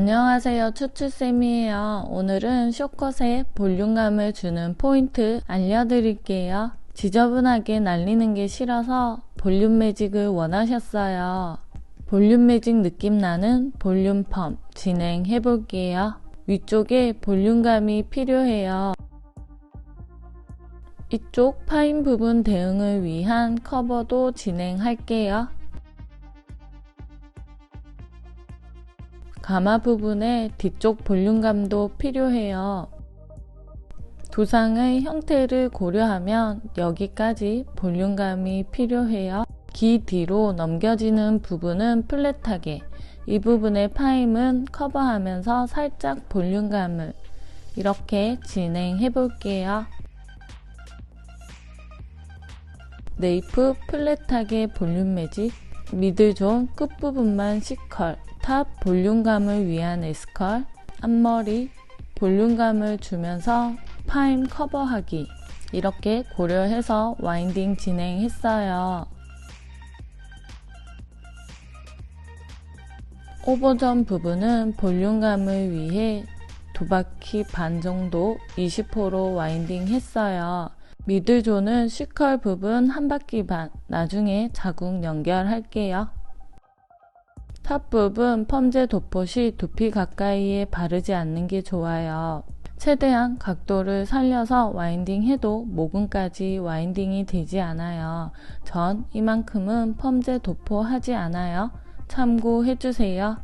안녕하세요. 추추쌤이에요. 오늘은 쇼컷에 볼륨감을 주는 포인트 알려드릴게요. 지저분하게 날리는 게 싫어서 볼륨 매직을 원하셨어요. 볼륨 매직 느낌 나는 볼륨 펌 진행해 볼게요. 위쪽에 볼륨감이 필요해요. 이쪽 파인 부분 대응을 위한 커버도 진행할게요. 가마 부분에 뒤쪽 볼륨감도 필요해요. 두상의 형태를 고려하면 여기까지 볼륨감이 필요해요. 귀 뒤로 넘겨지는 부분은 플랫하게 이 부분의 파임은 커버하면서 살짝 볼륨감을 이렇게 진행해 볼게요. 네이프 플랫하게 볼륨 매직 미들 존 끝부분만 C컬 탑 볼륨감을 위한 S컬 앞머리 볼륨감을 주면서 파임 커버하기 이렇게 고려해서 와인딩 진행했어요. 오버전 부분은 볼륨감을 위해 두 바퀴 반 정도 20호로 와인딩 했어요. 미들존은 C컬 부분 한 바퀴 반 나중에 자국 연결할게요. 탑 부분 펌제 도포 시 두피 가까이에 바르지 않는 게 좋아요. 최대한 각도를 살려서 와인딩 해도 모근까지 와인딩이 되지 않아요. 전 이만큼은 펌제 도포하지 않아요. 참고해주세요.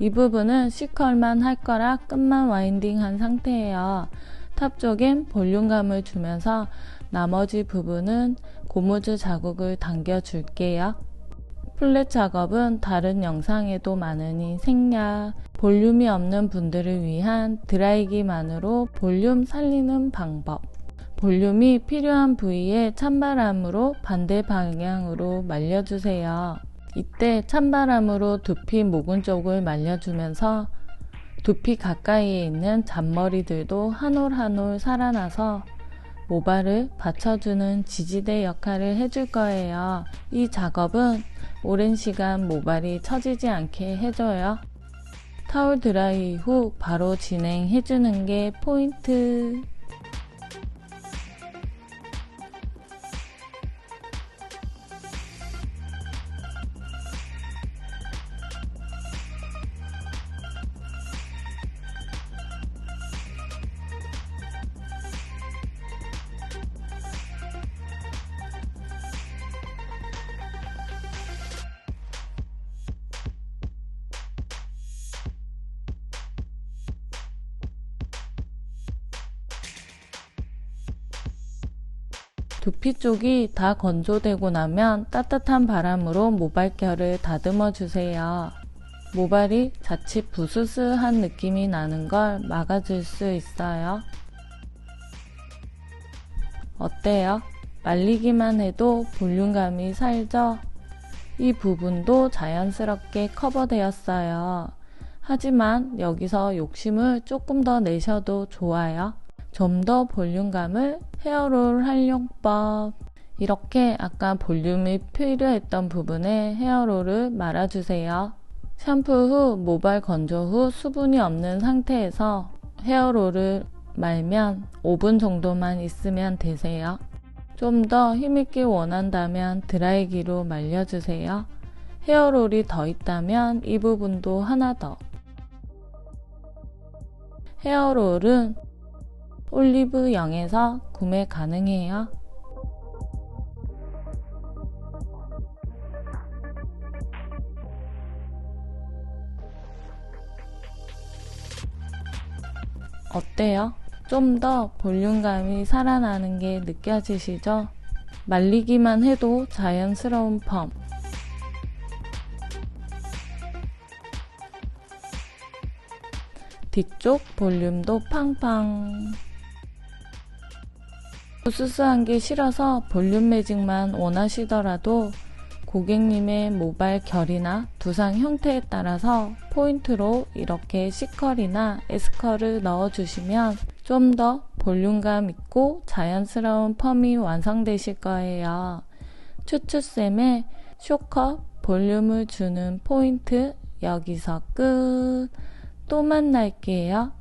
이 부분은 C컬만 할 거라 끝만 와인딩 한 상태예요. 탑 쪽엔 볼륨감을 주면서 나머지 부분은 고무줄 자국을 당겨줄게요. 플랫 작업은 다른 영상에도 많으니 생략, 볼륨이 없는 분들을 위한 드라이기만으로 볼륨 살리는 방법. 볼륨이 필요한 부위에 찬바람으로 반대 방향으로 말려주세요. 이때 찬바람으로 두피 모근 쪽을 말려주면서 두피 가까이에 있는 잔머리들도 한 올 한 올 살아나서 모발을 받쳐주는 지지대 역할을 해줄 거예요. 이 작업은 오랜 시간 모발이 처지지 않게 해줘요. 타올 드라이 후 바로 진행해주는 게 포인트. 두피 쪽이 다 건조되고 나면 따뜻한 바람으로 모발결을 다듬어 주세요. 모발이 자칫 부스스한 느낌이 나는 걸 막아줄 수 있어요. 어때요? 말리기만 해도 볼륨감이 살죠? 이 부분도 자연스럽게 커버되었어요. 하지만 여기서 욕심을 조금 더 내셔도 좋아요. 좀 더 볼륨감을 헤어롤 활용법 이렇게 아까 볼륨이 필요했던 부분에 헤어롤을 말아주세요. 샴푸 후 모발 건조 후 수분이 없는 상태에서 헤어롤을 말면 5분 정도만 있으면 되세요. 좀 더 힘있게 원한다면 드라이기로 말려주세요. 헤어롤이 더 있다면 이 부분도 하나 더. 헤어롤은 올리브 영에서 구매 가능해요. 어때요? 좀 더 볼륨감이 살아나는 게 느껴지시죠? 말리기만 해도 자연스러운 펌. 뒤쪽 볼륨도 팡팡. 부스스한 게 싫어서 볼륨 매직만 원하시더라도 고객님의 모발 결이나 두상 형태에 따라서 포인트로 이렇게 C컬이나 S컬을 넣어주시면 좀 더 볼륨감 있고 자연스러운 펌이 완성되실 거예요. 추추쌤의 쇼컷 볼륨을 주는 포인트 여기서 끝! 또 만날게요.